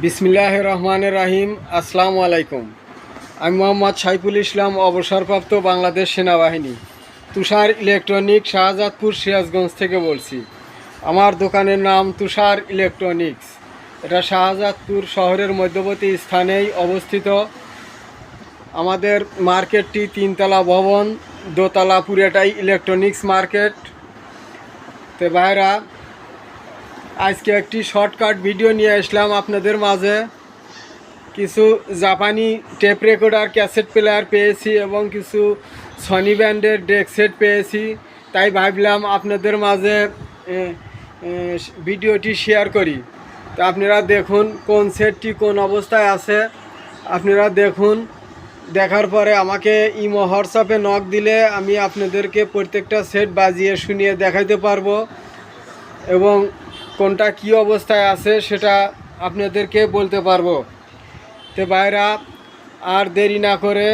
বিসমিল্লাহ রহমান রাহিম আসসালামু আলাইকুম আমি মোহাম্মদ সাইফুল ইসলাম, অবসরপ্রাপ্ত বাংলাদেশ সেনাবাহিনী, তুষার ইলেকট্রনিক শাহজাদপুর সিরাজগঞ্জ থেকে বলছি। আমার দোকানের নাম তুষার ইলেকট্রনিক্স। এটা শাহজাদপুর শহরের মধ্যবর্তী স্থানেই অবস্থিত। আমাদের মার্কেটটি তিনতলা ভবন, দোতলা পুরোটাই ইলেকট্রনিক্স মার্কেট। তে ভাইরা আজকে একটি শর্টকাট ভিডিও নিয়ে আসলাম আপনাদের মাঝে। কিছু জাপানি টেপ রেকর্ডার ক্যাসেট প্লেয়ার পেয়েছি এবং কিছু সনি ব্যান্ডের ডেক সেট পেয়েছি। তাই ভাবলাম আপনাদের মাঝে ভিডিওটি শেয়ার করি। তো আপনারা দেখুন কোন সেটটি কোন অবস্থায় আছে। আপনারা দেখুন, দেখার পরে আমাকে ইমো হোয়াটসঅ্যাপে নক দিলে আমি আপনাদেরকে প্রত্যেকটা সেট বাজিয়ে শুনিয়ে দেখাইতে পারব। এবং কোনটা কি অবস্থায় আছে সেটা আপনাদেরকে বলতে পারব। তো ভাইরা, আর দেরি না করে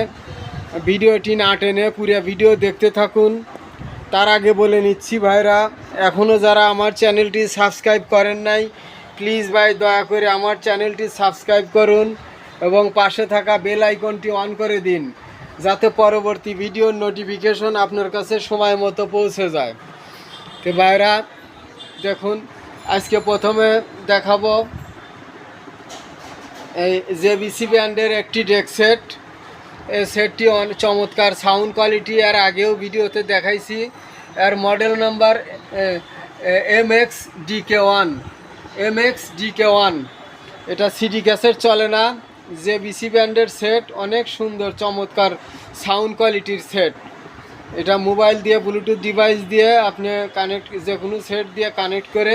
ভিডিওটি না টেনে পুরো ভিডিও দেখতে থাকুন। তার আগে বলে নিচ্ছি ভাইরা এখনও যারা আমার চ্যানেলটি সাবস্ক্রাইব করেন নাই, প্লিজ ভাই দয়া করে আমার চ্যানেলটি সাবস্ক্রাইব করুন এবং পাশে থাকা বেল আইকনটি অন করে দিন, যাতে পরবর্তী ভিডিওর নোটিফিকেশন আপনার কাছে সময় মতো পৌঁছে যায়। তো ভাইরা, দেখুন আজকে প্রথমে দেখাবো এই যে বিসি ব্যান্ডের একটি ডেক সেট। এই সেটটি চমৎকার সাউন্ড কোয়ালিটি আর আগেও ভিডিওতে দেখাইছি। এর model number M X DK one. M X DK one. এটা সিডি ক্যাসেট চলে না। যে বিসি ব্যান্ডের সেট, অনেক সুন্দর, চমৎকার সাউন্ড কোয়ালিটির সেট। এটা মোবাইল দিয়ে, ব্লুটুথ ডিভাইস দিয়ে আপনি কানেক্ট যে কোনো সেট দিয়ে কানেক্ট করে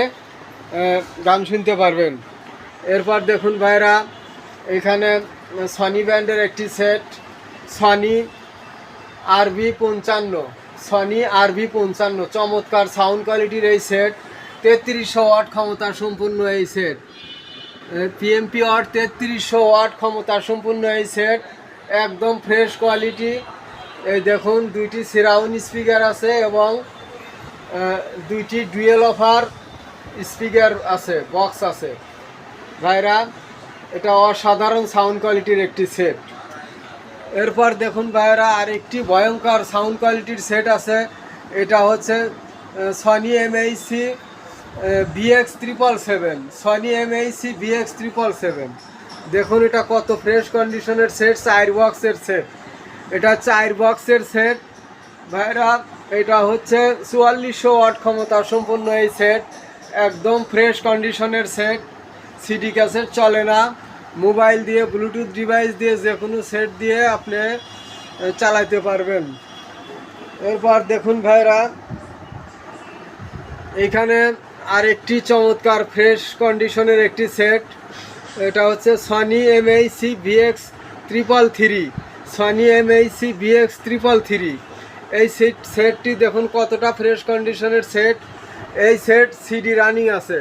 গান শুনতে পারবেন। এরপর দেখুন ভাইরা, এখানে সনি ব্যান্ডের একটি সেট সনি আরবি পঞ্চান্ন সনি আরবি পঞ্চান্ন, চমৎকার সাউন্ড কোয়ালিটির এই সেট তেত্রিশশো ওয়াট ক্ষমতা সম্পূর্ণ এই সেট পিএমপি ওয়াট তেত্রিশশো ওয়াট ক্ষমতা সম্পূর্ণ এই সেট একদম ফ্রেশ কোয়ালিটি এই দেখুন, দুইটি সিরাউন স্পিকার আছে এবং দুইটি ডুয়েল অফার স্পিকার আছে, বক্স আছে। ভাইরা, এটা অসাধারণ সাউন্ড কোয়ালিটির একটি সেট এরপর দেখুন ভাইরা, আরেকটি ভয়ঙ্কর সাউন্ড কোয়ালিটির সেট আছে। এটা হচ্ছে Sony MHC BX triple seven Sony MHC BX triple seven দেখুন এটা কত ফ্রেশ কন্ডিশনের সেট চার বক্সের সেট এটা চার বক্সের সেট ভাইরা, এটা হচ্ছে চুয়াল্লিশশো ওয়াট ক্ষমতা সম্পন্ন এই সেট একদম ফ্রেশ কন্ডিশনের সেট সিডি ক্যাসেট চলে না। মোবাইল দিয়ে ব্লুটুথ ডিভাইস দিয়ে, যে কোনো সেট দিয়ে আপনি চালাইতে পারবেন। এরপর দেখুন ভাইরা, এখানে আরেকটি চমৎকার ফ্রেশ কন্ডিশনের একটি সেট এটা হচ্ছে Sony MHC VX triple three Sony MHC VX triple three এই সেট সেটটি দেখুন কতটা ফ্রেশ কন্ডিশনের সেট এই সেট সিডি রানিং আছে।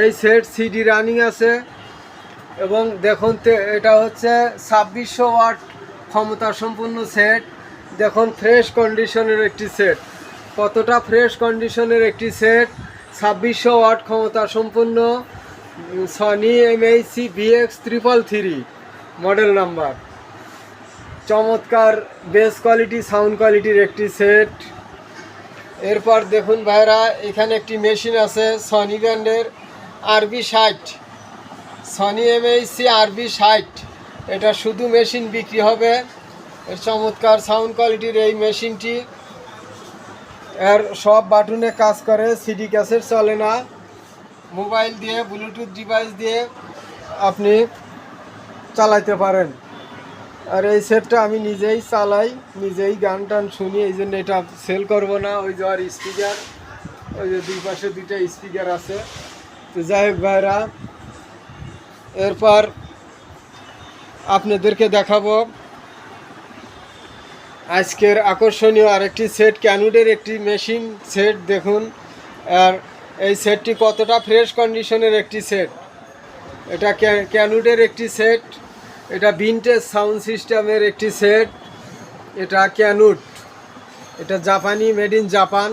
এই সেট সিডি রানিং আছে এবং দেখুন এটা হচ্ছে ছাব্বিশশো ওয়াট ক্ষমতা সম্পূর্ণ সেট দেখুন ফ্রেশ কন্ডিশনের একটি সেট কতটা ফ্রেশ কন্ডিশনের একটি সেট ছাব্বিশশো ওয়াট ক্ষমতা সম্পূর্ণ Sony MHC VX triple three model number চমৎকার বেস কোয়ালিটি সাউন্ড কোয়ালিটির একটি সেট এরপর দেখুন ভাইরা, এখানে একটি মেশিন আছে সনি ব্র্যান্ডের আরবি ষাট। সনি এমএইসি আরবি ষাট। এটা শুধু মেশিন বিক্রি হবে। এর চমৎকার সাউন্ড কোয়ালিটির এই মেশিনটি। এর সব বাটনে কাজ করে সিডি ক্যাসেট চলে না। মোবাইল দিয়ে ব্লুটুথ ডিভাইস দিয়ে আপনি চালাইতে পারেন। আর এই সেটটা আমি নিজেই চালাই, নিজেই গান টান শুনি, এই জন্য এটা সেল করব না। ওই যে আর স্পিকার ওই যে দুই পাশে দুইটা স্পিকার আছে। তো যাই হোক ভাইরা, এরপর আপনাদেরকে দেখাবো আজকের আকর্ষণীয় আরেকটি সেট ক্যানুডের একটি মেশিন সেট দেখুন। আর এই সেটটি কতটা ফ্রেশ কন্ডিশনের একটি সেট এটা ক্যানুডের একটি সেট এটা ভিনটেজ সাউন্ড সিস্টেমের একটি সেট এটা ক্যানুট এটা জাপানি মেড ইন জাপান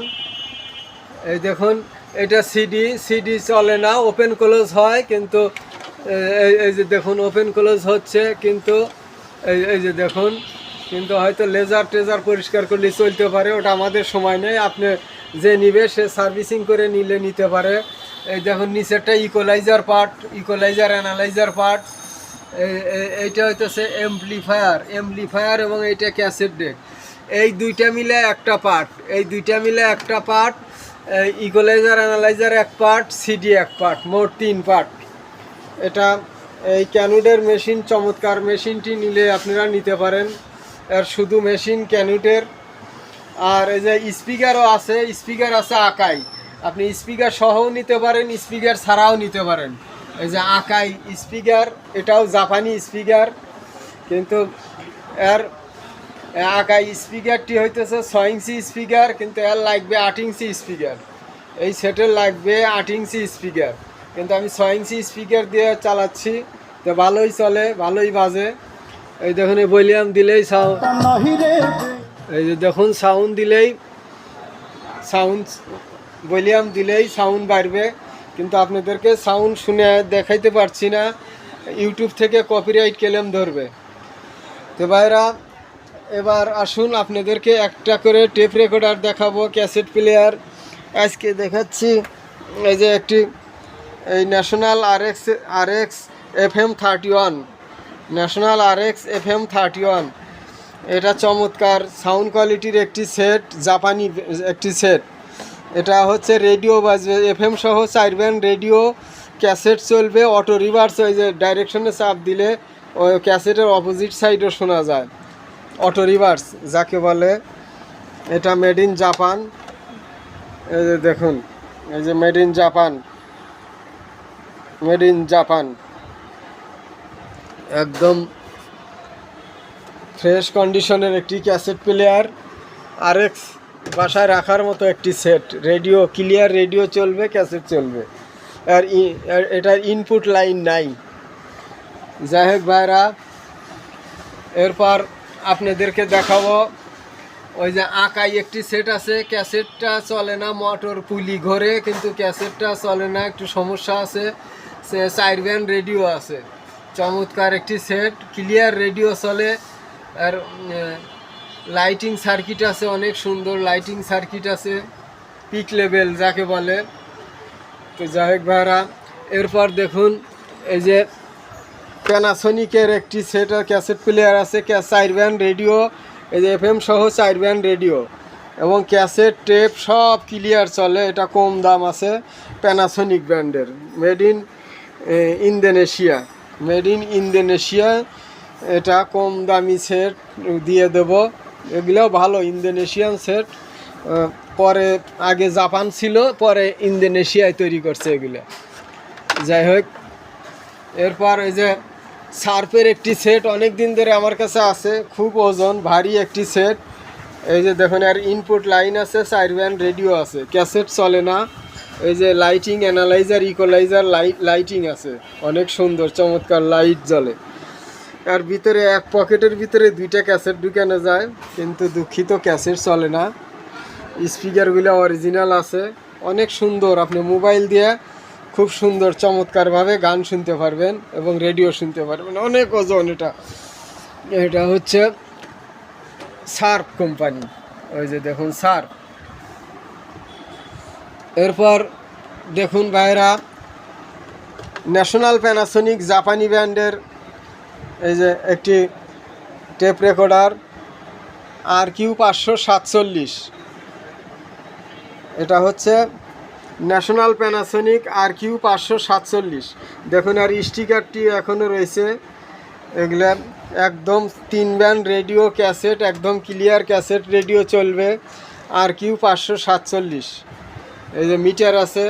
এই দেখুন, এটা সিডি সিডি চলে না ওপেন ক্লোজ হয়, কিন্তু এই এই যে দেখুন ওপেন ক্লোজ হচ্ছে, কিন্তু, এই এই যে দেখুন, কিন্তু হয়তো লেজার টেজার পরিষ্কার করলে চলতে পারে, ওটা আমাদের সময় নেই, আপনি যে নিবে, সে সার্ভিসিং করে নিলে নিতে পারে। এই দেখুন, নিচেরটা equaliser part equaliser analyser part এইটা হইতেছে এমপ্লিফায়ার এমপ্লিফায়ার এবং এইটা ক্যাসেট ডেক এই দুইটা মিলে একটা পার্ট এই দুইটা মিলে একটা পার্ট ইকোলাইজার অ্যানালাইজার এক পার্ট সিডি এক পার্ট মোট তিন পার্ট এটা এই ক্যানুডের মেশিন চমৎকার মেশিনটি নিলে আপনারা নিতে পারেন। এর শুধু মেশিন ক্যানুটের আর এই যে স্পিকারও আছে স্পিকার আছে আকাই। আপনি স্পিকার সহও নিতে পারেন স্পিকার ছাড়াও নিতে পারেন। এই যে আকাই স্পিকার, এটাও জাপানি স্পিকার, কিন্তু এর আকাই স্পিকারটি হইতেছে ছয় ইঞ্চি স্পিকার, কিন্তু এর লাগবে আট ইঞ্চি স্পিকার। এই সেটের লাগবে আট ইঞ্চি স্পিকার। কিন্তু আমি ছয় ইঞ্চি স্পিকার দিয়ে চালাচ্ছি, তো ভালোই চলে, ভালোই বাজে। এই দেখুন, এই ভলিউম দিলেই সাউন্ড এই যে দেখুন, সাউন্ড দিলেই সাউন্ড ভলিউম দিলেই সাউন্ড বাড়বে। কিন্তু আপনাদেরকে সাউন্ড শুনে দেখাইতে পারছি না। ইউটিউব থেকে কপিরাইট কেলেম ধরবে। তো ভাইরা এবার আসুন আপনাদেরকে একটা করে টেপ রেকর্ডার দেখাবো ক্যাসেট প্লেয়ার আজকে দেখাচ্ছি, এই যে একটি, এই National R X R X F M thirty one National R X F M thirty one এটা চমৎকার সাউন্ড কোয়ালিটির একটি সেট জাপানি একটি সেট এটা হচ্ছে রেডিও বাজবে এফএম সহ চার ব্যান্ড রেডিও, ক্যাসেট চলবে, অটো রিভার্স, ওই যে ডাইরেকশনে চাপ দিলে ওই ক্যাসেটের অপোজিট সাইডও শোনা যায়। অটো রিভার্স, যাকে বলে, এটা মেড ইন জাপান এই যে দেখুন, এই যে made in Japan made in Japan একদম ফ্রেশ কন্ডিশনের একটি ক্যাসেট প্লেয়ার আর এক্স বাসায় রাখার মতো একটি সেট। রেডিও, ক্লিয়ার রেডিও চলবে, ক্যাসেট চলবে। আর এটার ইনপুট লাইন নাই। যাই হোক ভাইরা, এরপর আপনাদেরকে দেখাবো, ওই যে আঁকাই একটি সেট আছে। ক্যাসেটটা চলে না মোটর পুলি ঘরে, কিন্তু ক্যাসেটটা চলে না, একটু সমস্যা আছে। সে ব্যান্ড রেডিও আছে। চমৎকার একটি সেট, ক্লিয়ার রেডিও চলে। আর লাইটিং সার্কিট আছে, অনেক সুন্দর লাইটিং সার্কিট আছে পিক লেভেল যাকে বলে। তো যাই ভাইরা, এরপর দেখুন, এই যে প্যানাসনিকের একটি সেট ক্যাসেট প্লেয়ার আছে চার ব্যান্ড রেডিও এই যে এফ এম সহ চার ব্যান্ড রেডিও এবং ক্যাসেট টেপ সব ক্লিয়ার চলে, এটা কম দাম আছে প্যানাসনিক ব্র্যান্ডের। Made in Indonesia made in Indonesia এটা কম দামি সেট দিয়ে দেব। এগুলোও ভালো, ইন্দোনেশিয়ান সেট পরে আগে জাপান ছিল, পরে ইন্দোনেশিয়ায় তৈরি করছে এগুলো। যাই হোক, এরপর এই যে সার্ফের একটি সেট অনেক দিন ধরে আমার কাছে আছে, খুব ওজন, ভারী একটি সেট এই যে দেখুন, আর ইনপুট লাইন আছে চার ব্যান্ড রেডিও আছে ক্যাসেট চলে না। এই যে lighting analyser equaliser light lighting আছে। অনেক সুন্দর, চমৎকার লাইট জ্বলে। আর ভিতরে এক পকেটের ভিতরে দুইটা ক্যাসেট ঢুকানো যায়, কিন্তু দুঃখিত ক্যাসেট চলে না। স্পিকারগুলো অরিজিনাল আছে। অনেক সুন্দর, আপনি মোবাইল দিয়ে খুব সুন্দর, চমৎকারভাবে গান শুনতে পারবেন এবং রেডিও শুনতে পারবেন। অনেক ওজন এটা। এটা হচ্ছে সার্ফ কোম্পানি। ওই যে দেখুন, সার্ফ। এরপর দেখুন ভাইরা, ন্যাশনাল প্যানাসোনিক জাপানি ব্র্যান্ডের এই যে একটি টেপ রেকর্ডার আর কিউ পাঁচশো সাতচল্লিশ। এটা হচ্ছে ন্যাশনাল প্যানাসোনিক আর কিউ পাঁচশো সাতচল্লিশ। দেখুন আর স্টিকারটি এখনও রয়েছে। এগুলা একদম তিন ব্যান্ড রেডিও ক্যাসেট, একদম ক্লিয়ার ক্যাসেট রেডিও চলবে আর কিউ পাঁচশো সাতচল্লিশ। এই যে মিটার আছে।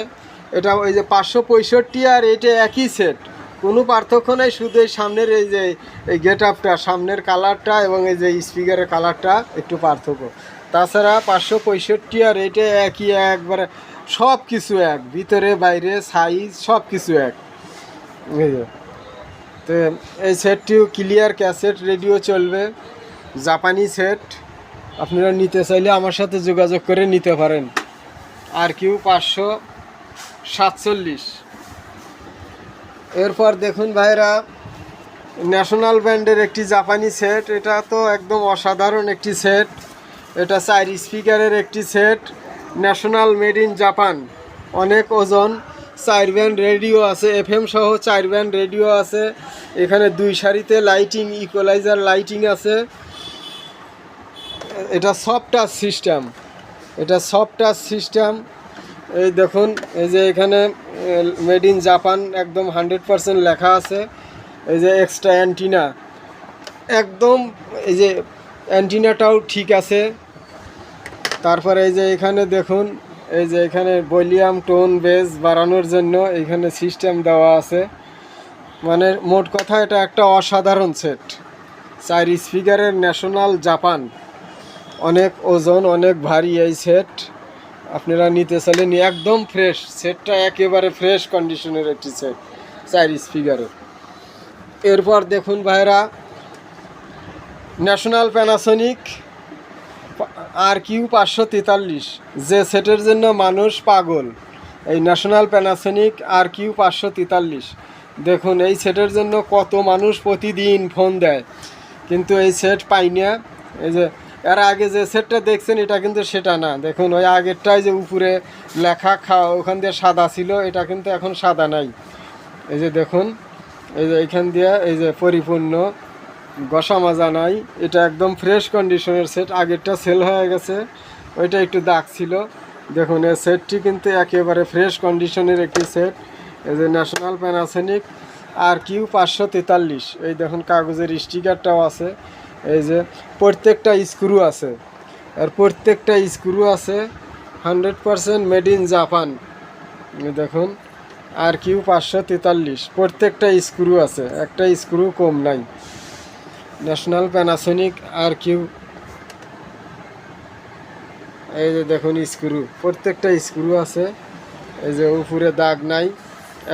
এটা ওই যে পাঁচশো পঁয়ষট্টি আর এটা একই সেট কোনো পার্থক্য নাই, শুধু এই সামনের এই যে এই গেট আপটা সামনের কালারটা এবং এই যে স্পিকারের কালারটা একটু পার্থক্য। তাছাড়া পাঁচশো পঁয়ষট্টি আর এটা একই একবারে সব কিছু এক, ভিতরে, বাইরে সাইজ সব কিছু এক তো এই সেটটিও ক্লিয়ার ক্যাসেট রেডিও চলবে, জাপানি সেট আপনারা নিতে চাইলে আমার সাথে যোগাযোগ করে নিতে পারেন। আর কিউ পাঁচশো সাতচল্লিশ। এরপর দেখুন ভাইরা ন্যাশনাল ব্র্যান্ডের একটি জাপানি সেট এটা তো একদম অসাধারণ একটি সেট এটা চার স্পিকারের একটি set National made in Japan অনেক ওজন। চার ব্যান্ড রেডিও আছে। এফ এম সহ চার ব্যান্ড রেডিও আছে। এখানে দুই সারিতে লাইটিং ইকোলাইজার লাইটিং আছে। এটা সফট টাচ সিস্টেম এটা সফট টাচ সিস্টেম এই দেখুন, এই যে এখানে মেড ইন জাপান একদম হান্ড্রেড পারসেন্ট লেখা আছে। এই যে এক্সট্রা অ্যান্টিনা একদম, এই যে অ্যান্টিনাটাও ঠিক আছে। তারপরে এই যে এখানে দেখুন, এই যে এখানে ভলিউম, টোন, বেস বাড়ানোর জন্য এখানে সিস্টেম দেওয়া আছে। মানে মোট কথা, এটা একটা অসাধারণ সেট চার স্পিকারের ন্যাশনাল জাপান অনেক ওজন, অনেক ভারী এই সেট আপনারা নিতে চাইলেন একদম ফ্রেশ সেটটা একেবারে ফ্রেশ কন্ডিশনের একটি সেট চার স্পিকারের এরপর দেখুন ভাইরা ন্যাশনাল প্যানাসনিক আর কিউ পাঁচশো তেতাল্লিশ, যে সেটের জন্য মানুষ পাগল, এই ন্যাশনাল প্যানাসনিক আর কিউ পাঁচশো তেতাল্লিশ। দেখুন, এই সেটের জন্য কত মানুষ প্রতিদিন ফোন দেয়, কিন্তু এই সেট পাই না। এই যে এর আগে যে সেটটা দেখছেন, এটা কিন্তু সেটা না। দেখুন, ওই আগেরটাই যে উপরে লেখা খা ওখান দিয়ে সাদা ছিল, এটা কিন্তু এখন সাদা নাই। এই যে দেখুন, এই যে এইখান দিয়ে, এই যে পরিপূর্ণ। গসা মাজা নাই। এটা একদম ফ্রেশ কন্ডিশনের সেট আগেরটা সেল হয়ে গেছে। ওইটা একটু দাগ ছিল। দেখুন, এই সেটটি কিন্তু একেবারে ফ্রেশ কন্ডিশনের একটি সেট এই যে ন্যাশনাল প্যানাসনিক আর কিউ পাঁচশো তেতাল্লিশ। এই দেখুন, কাগজের স্টিকারটাও আছে। এই যে প্রত্যেকটা স্ক্রু আছে। আর প্রত্যেকটা স্ক্রু আছে hundred percent made in Japan. দেখুন, আর কিউ পাঁচশো তেতাল্লিশ। প্রত্যেকটা স্ক্রু আছে, একটা স্ক্রু কম নাই। National Panasonic R Q. এই যে দেখুন স্ক্রু, প্রত্যেকটা স্ক্রু আছে। এই যে উপরে দাগ নাই,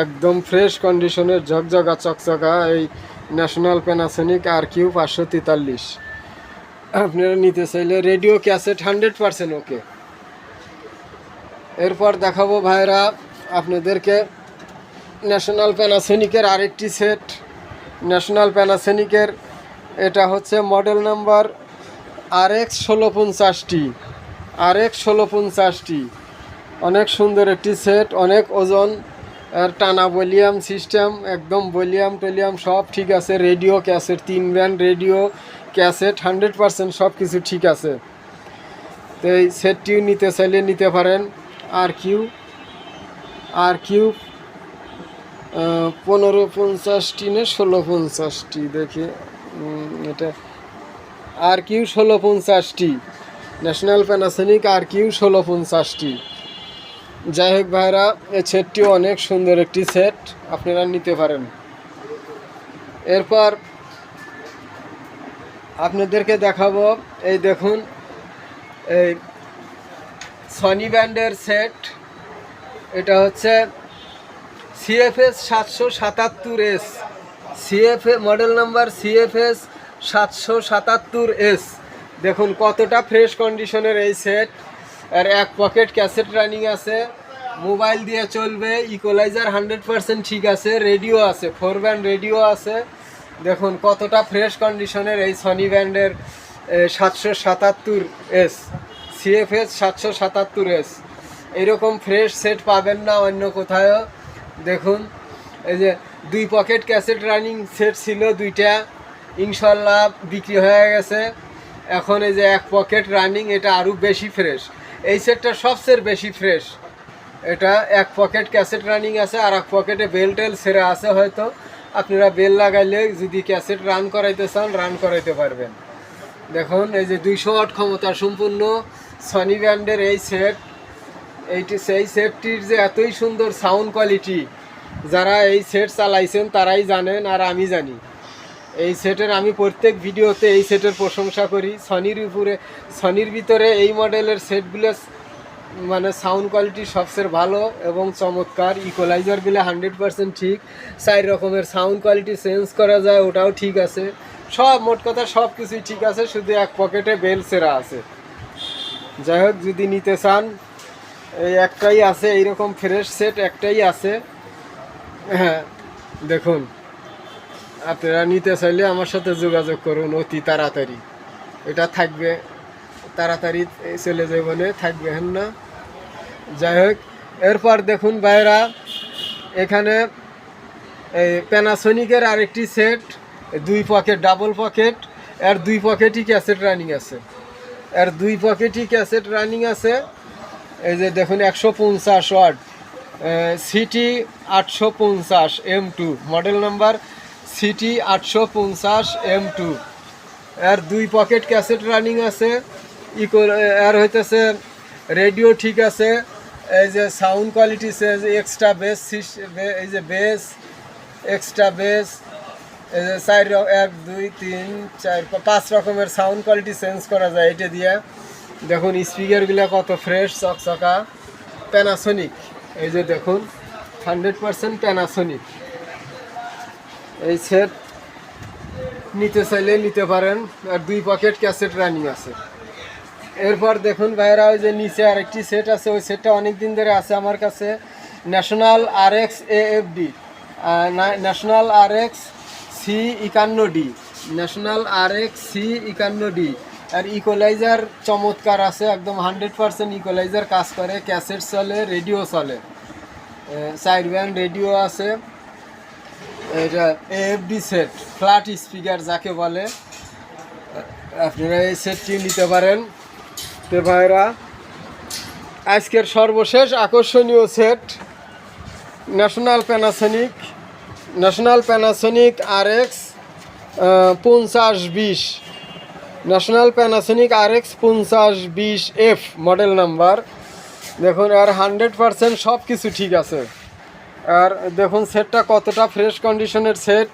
একদম ফ্রেশ কন্ডিশনের ঝকঝকা চকচকা এই ন্যাশনাল প্যানাসনিক আর কিউ পাঁচশো তেতাল্লিশ। আপনারা নিতে চাইলে radio cassette hundred percent okay. এরপর দেখাবো ভাইরা আপনাদেরকে ন্যাশনাল প্যানাসনিকের আরেকটি সেট। ন্যাশনাল প্যানাসনিকের, এটা হচ্ছে মডেল নাম্বার আর এক্স ষোলো পঞ্চাশটি। আর এক্স ষোলো পঞ্চাশটি। অনেক সুন্দর একটি সেট, অনেক ওজন। আর টানা ভলিউম সিস্টেম, একদম ভলিউম টলিউম সব ঠিক আছে। রেডিও, ক্যাসেট, তিন band, radio, cassette, hundred percent সব কিছু ঠিক আছে। তো এই সেটটিও নিতে চাইলে নিতে পারেন। আর কিউ আর কিউ পনেরো পঞ্চাশটি না ষোলো পঞ্চাশটি, দেখে। এটা আর কিউ ষোলো পঞ্চাশটি। ন্যাশনাল প্যানাসনিক আর কিউ ষোলো পঞ্চাশটি। যাই হোক ভাইরা এই সেটটিও অনেক সুন্দর একটি সেট আপনারা নিতে পারেন। এরপর আপনাদেরকে দেখাবো, এই দেখুন, এই সনি ব্যান্ডের সেট এটা হচ্ছে সিএফএস সাতশো সাতাত্তর S CFA model number CFS সাতশো সাতাত্তর এস দেখুন কতটা ফ্রেশ কন্ডিশনের এই সেট আর এক পকেট ক্যাসেট রানিং আছে। মোবাইল দিয়ে চলবে ইকোলাইজার হান্ড্রেড পারসেন্ট ঠিক আছে রেডিও আছে ফোর ব্যান্ড রেডিও আছে। দেখুন কতটা ফ্রেশ কন্ডিশনের এই সনি ব্যান্ডের সাতশো সাতাত্তর এস সিএফএস সাতশো সাতাত্তর এস এরকম ফ্রেশ সেট পাবেন না অন্য কোথাও দেখুন, এই যে দুই পকেট ক্যাসেট রানিং সেট ছিল দুইটা, ইনশাল্লাহ বিক্রি হয়ে গেছে। এখন এই যে এক পকেট রানিং এটা আরও বেশি ফ্রেশ এই সেটটা সবচেয়ে বেশি ফ্রেশ এটা এক পকেট ক্যাসেট রানিং আছে, আর এক পকেটে বেল টেল সেরা আছে হয়তো। আপনারা বেল লাগাইলে যদি ক্যাসেট রান করাইতে চান রান করাইতে পারবেন। দেখুন, এই যে দুইশো আট ক্ষমতা সম্পূর্ণ সনি ব্র্যান্ডের এই সেট এইটি সেই সেটটির যে এতই সুন্দর সাউন্ড কোয়ালিটি যারা এই সেট চালাইছেন, তারাই জানেন, আর আমি জানি। এই সেটের আমি প্রত্যেক ভিডিওতে এই সেটের প্রশংসা করি। সনির উপরে সনির ভিতরে এই মডেলের সেটগুলো মানে সাউন্ড কোয়ালিটি সবচেয়ে ভালো এবং চমৎকার। ইকোলাইজারগুলো হান্ড্রেড পার্সেন্ট ঠিক। চার রকমের সাউন্ড কোয়ালিটি চেঞ্জ করা যায়, ওটাও ঠিক আছে। সব মোট কথা সব কিছুই ঠিক আছে, শুধু এক পকেটে বেল সেরা আছে। যাই হোক, যদি নিতে চান, এই একটাই আছে, এইরকম ফ্রেশ সেট একটাই আছে। হ্যাঁ দেখুন। আপনারা নিতে চাইলে আমার সাথে যোগাযোগ করুন অতি তাড়াতাড়ি। এটা থাকবে, তাড়াতাড়ি চলে যাবে না থাকবে হেন না। যাই হোক, এরপর দেখুন বাইরা এখানে এই প্যানাসনিকের আরেকটি সেট দুই পকেট ডাবল পকেট এর দুই পকেটই ক্যাসেট রানিং আছে। এর দুই পকেটই ক্যাসেট রানিং আছে। এই যে দেখুন, একশো পঞ্চাশ ওয়াট সিটি আটশো পঞ্চাশ M two model number city আটশো পঞ্চাশ এম টু এর দুই পকেট ক্যাসেট রানিং আছে। ইকো, এর হইতেছে রেডিও ঠিক আছে। এই যে সাউন্ড কোয়ালিটি এক্সট্রা বেস এই যে বেস, এক্সট্রা বেস। এই যে চার এক, দুই, তিন, চার, পাঁচ রকমের সাউন্ড কোয়ালিটি চেঞ্জ করা যায় এটা দিয়ে। দেখুন, স্পিকারগুলো কত ফ্রেশ, চকচকা। প্যানাসোনিক এই যে দেখুন, হান্ড্রেড পারসেন্ট প্যানাসোনিক এই সেট নিতে চাইলে নিতে পারেন। আর দুই পকেট ক্যাসেট রানিং আছে। এরপর দেখুন ভাইরা ওই যে নিচে আরেকটি সেট আছে। ওই সেটটা অনেক দিন ধরে আছে আমার কাছে। National R X A F D National R X C একান্ন D National R X C একান্ন ডি আর ইকোলাইজার চমৎকার আছে, একদম হান্ড্রেড পারসেন্ট ইকোলাইজার কাজ করে ক্যাসেট চলে রেডিও চলে। সাইড ব্যান্ড রেডিও আছে। এটা এফডি সেট ফ্ল্যাট স্পিকার যাকে বলে। আপনারা এই সেটটি নিতে পারেন। তো ভাইরা, আজকের সর্বশেষ আকর্ষণীয় set National Panasonic National Panasonic R X পঞ্চাশ বিশ। ন্যাশনাল প্যানাসনিক আর এক্স পঞ্চাশ বিশ এফ মডেল নাম্বার দেখুন আর হান্ড্রেড পারসেন্ট সব কিছু ঠিক আছে। আর দেখুন সেটটা কতটা ফ্রেশ কন্ডিশনের সেট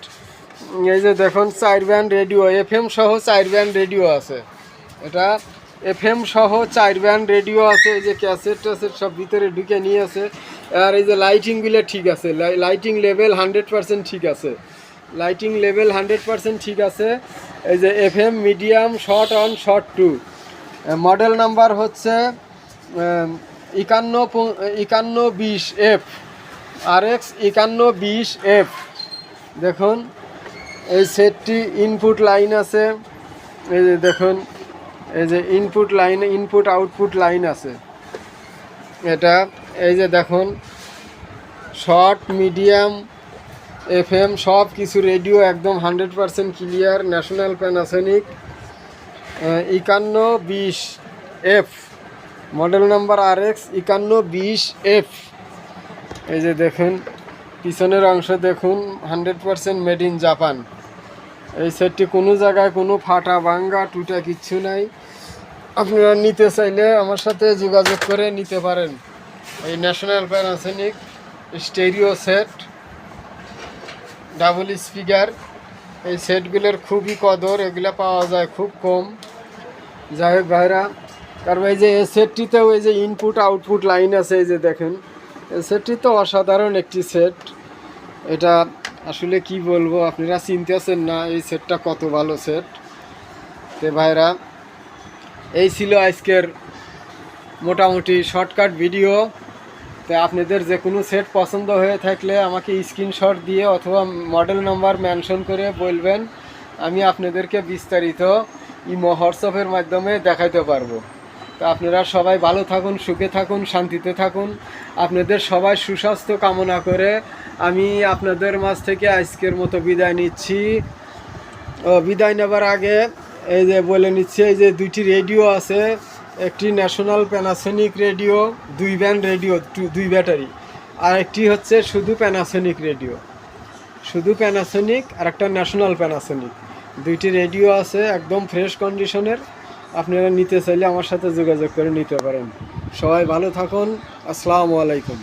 এই যে দেখুন, চার ব্যান্ড রেডিও এফএম সহ চার ব্যান্ড রেডিও আছে। এটা এফএম সহ চার ব্যান্ড রেডিও আছে, এই যে ক্যাসেট ট্যাসেট সব ভিতরে ঢুকে নিয়ে আছে আর এই যে লাইটিংগুলো ঠিক আছে লাইটিং লেভেল হান্ড্রেড পারসেন্ট ঠিক আছে। লাইটিং লেভেল হান্ড্রেড পারসেন্ট ঠিক আছে। এই যে FM medium short one short two model number হচ্ছে একান্ন একান্ন বিশ এফ আর এক্স একান্ন বিশ এফ দেখুন, এই সেটটি ইনপুট লাইন আছে। এই যে দেখুন, এই যে input line input output line আছে। এটা, এই যে দেখুন শর্ট মিডিয়াম এফ এম সব কিছু রেডিও একদম hundred percent clear National Panasonic একান্ন বিশ F model number R X একান্ন বিশ এফ এই যে দেখুন, পিছনের অংশ দেখুন hundred percent made in Japan এই সেটটি কোনো জায়গায় কোনো ফাটা ভাঙ্গা, টুটা কিচ্ছু নাই। আপনারা নিতে চাইলে আমার সাথে যোগাযোগ করে নিতে পারেন। এই National Panasonic stereo set double speaker এই সেটগুলোর খুবই কদর, এগুলো পাওয়া যায় খুব কম। যাই হোক ভাইরা, কারণ এই যে এই সেটটিতেও যে ইনপুট আউটপুট লাইন আছে, এই যে দেখেন। সেটটি তো অসাধারণ একটি সেট। এটা আসলে কি বলব, আপনারা চিনতেছেন না এই সেটটা কত ভালো সেট। তে ভাইরা, এই ছিল আজকের মোটামুটি শর্টকাট ভিডিও। তো আপনাদের যে কোনো সেট পছন্দ হয়ে থাকলে আমাকে স্ক্রিনশট দিয়ে অথবা মডেল নাম্বার মেনশন করে বলবেন। আমি আপনাদেরকে বিস্তারিত ইমো হোয়াটসঅ্যাপের মাধ্যমে দেখাইতে পারব। তো আপনারা সবাই ভালো থাকুন, সুখে থাকুন, শান্তিতে থাকুন। আপনাদের সবাই সুস্বাস্থ্য কামনা করে আমি আপনাদের মাঝ থেকে আজকের মতো বিদায় নিচ্ছি। বিদায় নেবার আগে এই যে বলে নিচ্ছি, এই যে দুইটি রেডিও আছে, একটি ন্যাশনাল প্যানাসনিক রেডিও, দুই ব্যান্ড রেডিও দুই ব্যাটারি, আর একটি হচ্ছে শুধু প্যানাসনিক রেডিও। শুধু প্যানাসনিক আর একটা ন্যাশনাল প্যানাসনিক। দুইটি রেডিও আছে, একদম ফ্রেশ কন্ডিশনের। আপনারা নিতে চাইলে আমার সাথে যোগাযোগ করে নিতে পারেন। সবাই ভালো থাকুন। আসসালামু আলাইকুম।